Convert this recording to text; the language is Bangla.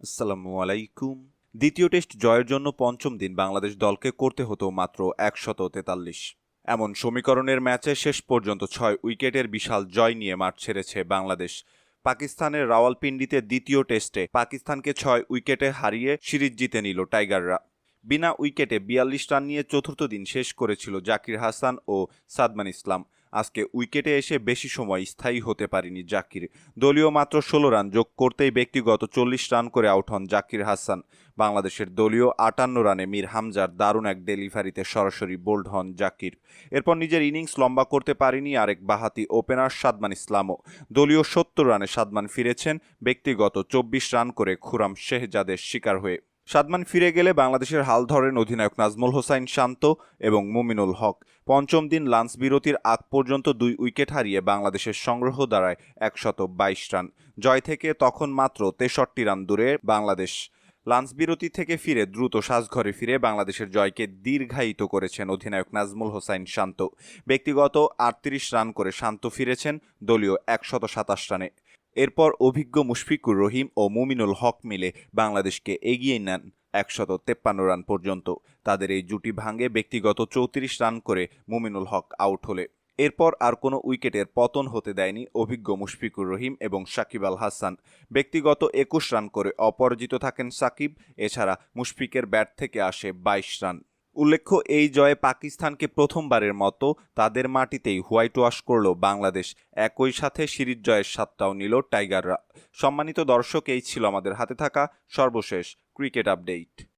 আসসালামু আলাইকুম। দ্বিতীয় টেস্ট জয়ের জন্য পঞ্চম দিন বাংলাদেশ দলকে করতে হতো মাত্র একশত তেতাল্লিশ। এমন সমীকরণের ম্যাচে শেষ পর্যন্ত ছয় উইকেটের বিশাল জয় নিয়ে মাঠ ছেড়েছে বাংলাদেশ। পাকিস্তানের রাওয়ালপিন্ডিতে দ্বিতীয় টেস্টে পাকিস্তানকে ছয় উইকেটে হারিয়ে সিরিজ জিতে নিল টাইগাররা। বিনা উইকেটে বিয়াল্লিশ রান নিয়ে চতুর্থ দিন শেষ করেছিল জাকির হাসান ও সাদমান ইসলাম। আজকে উইকেটে এসে বেশি সময় স্থায়ী হতে পারেনি জাকির। দলীয় মাত্র ষোলো রান যোগ করতেই ব্যক্তিগত চল্লিশ রান করে আউট হন জাকির হাসান। বাংলাদেশের দলীয় আটান্ন রানে মীর হামজার দারুণ এক ডেলিভারিতে সরাসরি বোল্ড হন জাকির। এরপর নিজের ইনিংস লম্বা করতে পারেনি আরেক বাহাতি ওপেনার সাদমান ইসলামও। দলীয় সত্তর রানে সাদমান ফিরেছেন, ব্যক্তিগত চব্বিশ রান করে খুরাম শেহজাদের শিকার হয়ে। সাদমান ফিরে গেলে বাংলাদেশের হাল ধরেন অধিনায়ক নাজমুল হোসাইন শান্ত এবং মুমিনুল হক। পঞ্চম দিন লাঞ্চ বিরতির আগ পর্যন্ত দুই উইকেট হারিয়ে বাংলাদেশের সংগ্রহ দাঁড়ায় একশত বাইশ রান। জয় থেকে তখন মাত্র তেষট্টি রান দূরে বাংলাদেশ। লাঞ্চ বিরতি থেকে ফিরে দ্রুত সাজঘরে ফিরে বাংলাদেশের জয়কে দীর্ঘায়িত করেছেন অধিনায়ক নাজমুল হোসাইন শান্ত। ব্যক্তিগত আটত্রিশ রান করে শান্ত ফিরেছেন, দলীয় একশত সাতাশ রানে। এরপর অভিজ্ঞ মুশফিকুর রহিম ও মুমিনুল হক মিলে বাংলাদেশকে এগিয়ে নেন একশত তেপ্পান্ন রান পর্যন্ত। তাদের এই জুটি ভাঙে ব্যক্তিগত চৌত্রিশ রান করে মুমিনুল হক আউট হলে। এরপর আর কোনো উইকেটের পতন হতে দেয়নি অভিজ্ঞ মুশফিকুর রহিম এবং সাকিব আল হাসান। ব্যক্তিগত একুশ রান করে অপরাজিত থাকেন সাকিব, এছাড়া মুশফিকের ব্যাট থেকে আসে বাইশ রান। উল্লেখ্য, এই জয়ে পাকিস্তানকে প্রথমবারের মতো তাদের মাটিতেই হোয়াইট ওয়াশ করল বাংলাদেশ। একই সাথে সিরিজ জয়ের স্বাদটাও নিল টাইগাররা। সম্মানিত দর্শক, এই ছিল আমাদের হাতে থাকা সর্বশেষ ক্রিকেট আপডেট।